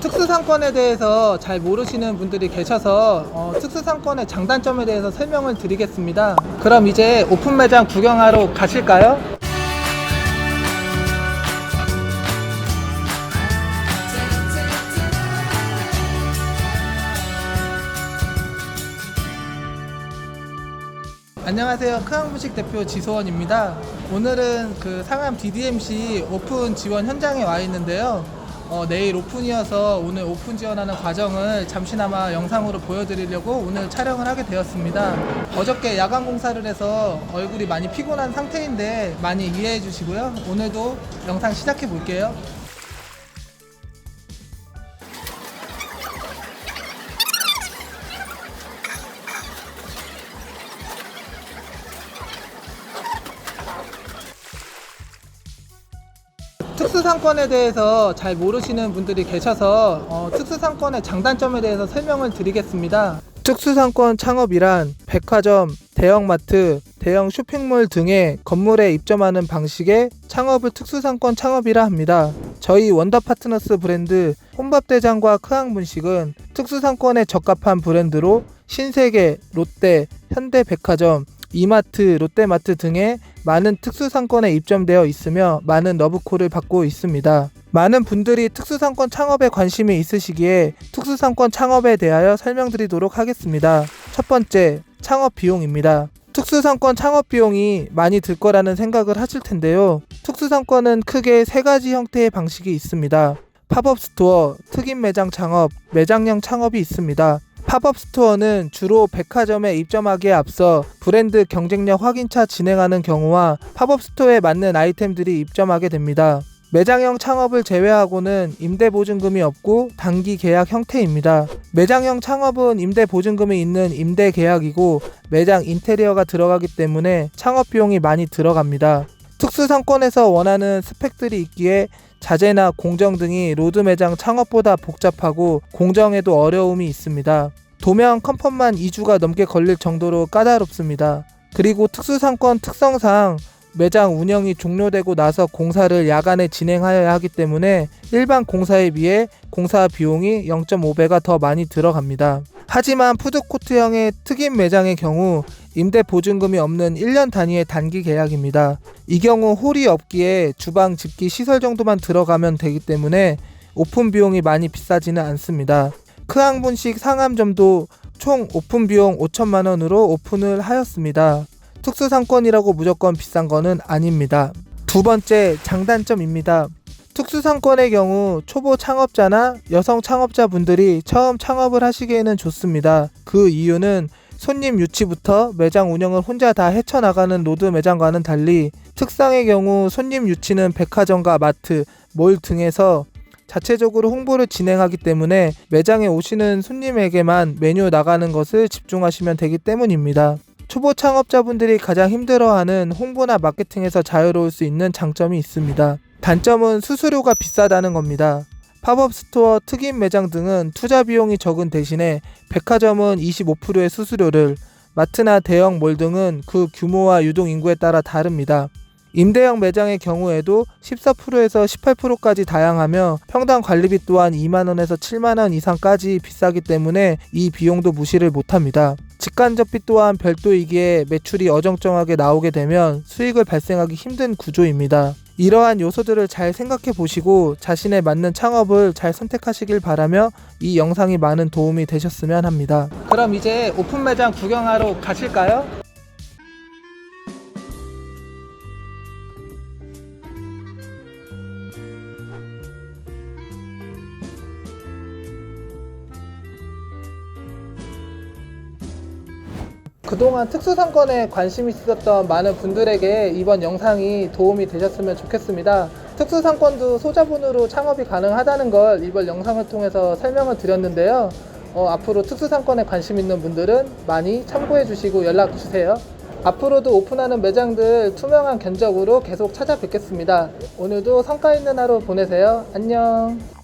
특수상권에 대해서 잘 모르시는 분들이 계셔서 어, 특수상권의 장단점에 대해서 설명을 드리겠습니다. 그럼 이제 오픈 매장 구경하러 가실까요? 안녕하세요. 크항무식 대표 지소원입니다. 오늘은 그 상암 DDMC 오픈 지원 현장에 와 있는데요. 어, 내일 오픈이어서 오늘 오픈 지원하는 과정을 잠시나마 영상으로 보여드리려고 오늘 촬영을 하게 되었습니다. 어저께 야간 공사를 해서 얼굴이 많이 피곤한 상태인데 많이 이해해 주시고요. 오늘도 영상 시작해 볼게요. 특수상권에 대해서 잘 모르시는 분들이 계셔서 어, 특수상권의 장단점에 대해서 설명을 드리겠습니다. 특수상권 창업이란 백화점, 대형마트, 대형 쇼핑몰 등의 건물에 입점하는 방식의 창업을 특수상권 창업이라 합니다. 저희 원더 파트너스 브랜드 혼밥대장과 크항분식은 특수상권에 적합한 브랜드로 신세계, 롯데, 현대백화점, 이마트, 롯데마트 등의 많은 특수상권에 입점되어 있으며 많은 러브콜을 받고 있습니다. 많은 분들이 특수상권 창업에 관심이 있으시기에 특수상권 창업에 대하여 설명드리도록 하겠습니다. 첫 번째, 창업 비용입니다. 특수상권 창업 비용이 많이 들 거라는 생각을 하실 텐데요. 특수상권은 크게 세 가지 형태의 방식이 있습니다. 팝업 스토어, 특임 매장 창업, 매장형 창업이 있습니다. 팝업 스토어는 주로 백화점에 입점하기에 앞서 브랜드 경쟁력 확인차 진행하는 경우와 팝업 스토어에 맞는 아이템들이 입점하게 됩니다. 매장형 창업을 제외하고는 임대 보증금이 없고 단기 계약 형태입니다. 매장형 창업은 임대 보증금이 있는 임대 계약이고 매장 인테리어가 들어가기 때문에 창업 비용이 많이 들어갑니다. 특수상권에서 원하는 스펙들이 있기에 자재나 공정 등이 로드 매장 창업보다 복잡하고 공정에도 어려움이 있습니다. 도면 컨펌만 2주가 넘게 걸릴 정도로 까다롭습니다. 그리고 특수상권 특성상 매장 운영이 종료되고 나서 공사를 야간에 진행하여야 하기 때문에 일반 공사에 비해 공사 비용이 0.5배가 더 많이 들어갑니다. 하지만 푸드코트형의 특임 매장의 경우 임대 보증금이 없는 1년 단위의 단기 계약입니다. 이 경우 홀이 없기에 주방 집기 시설 정도만 들어가면 되기 때문에 오픈 비용이 많이 비싸지는 않습니다. 크항분식 상암점도 총 오픈 비용 5천만 원으로 오픈을 하였습니다. 특수 상권이라고 무조건 비싼 거는 아닙니다. 두 번째 장단점입니다. 특수상권의 경우 초보 창업자나 여성 창업자분들이 처음 창업을 하시기에는 좋습니다. 그 이유는 손님 유치부터 매장 운영을 혼자 다 헤쳐나가는 로드 매장과는 달리 특상의 경우 손님 유치는 백화점과 마트, 몰 등에서 자체적으로 홍보를 진행하기 때문에 매장에 오시는 손님에게만 메뉴 나가는 것을 집중하시면 되기 때문입니다. 초보 창업자분들이 가장 힘들어하는 홍보나 마케팅에서 자유로울 수 있는 장점이 있습니다. 단점은 수수료가 비싸다는 겁니다. 팝업 스토어, 특임 매장 등은 투자 비용이 적은 대신에 백화점은 25%의 수수료를, 마트나 대형 몰 등은 그 규모와 유동 인구에 따라 다릅니다. 임대형 매장의 경우에도 14%에서 18%까지 다양하며 평당 관리비 또한 2만원에서 7만원 이상까지 비싸기 때문에 이 비용도 무시를 못합니다. 직간접비 또한 별도이기에 매출이 어정쩡하게 나오게 되면 수익을 발생하기 힘든 구조입니다. 이러한 요소들을 잘 생각해 보시고 자신에 맞는 창업을 잘 선택하시길 바라며 이 영상이 많은 도움이 되셨으면 합니다. 그럼 이제 오픈 매장 구경하러 가실까요? 그동안 특수상권에 관심 있었던 많은 분들에게 이번 영상이 도움이 되셨으면 좋겠습니다. 특수상권도 소자본으로 창업이 가능하다는 걸 이번 영상을 통해서 설명을 드렸는데요. 어, 앞으로 특수상권에 관심 있는 분들은 많이 참고해 주시고 연락 주세요. 앞으로도 오픈하는 매장들 투명한 견적으로 계속 찾아뵙겠습니다. 오늘도 성과 있는 하루 보내세요. 안녕.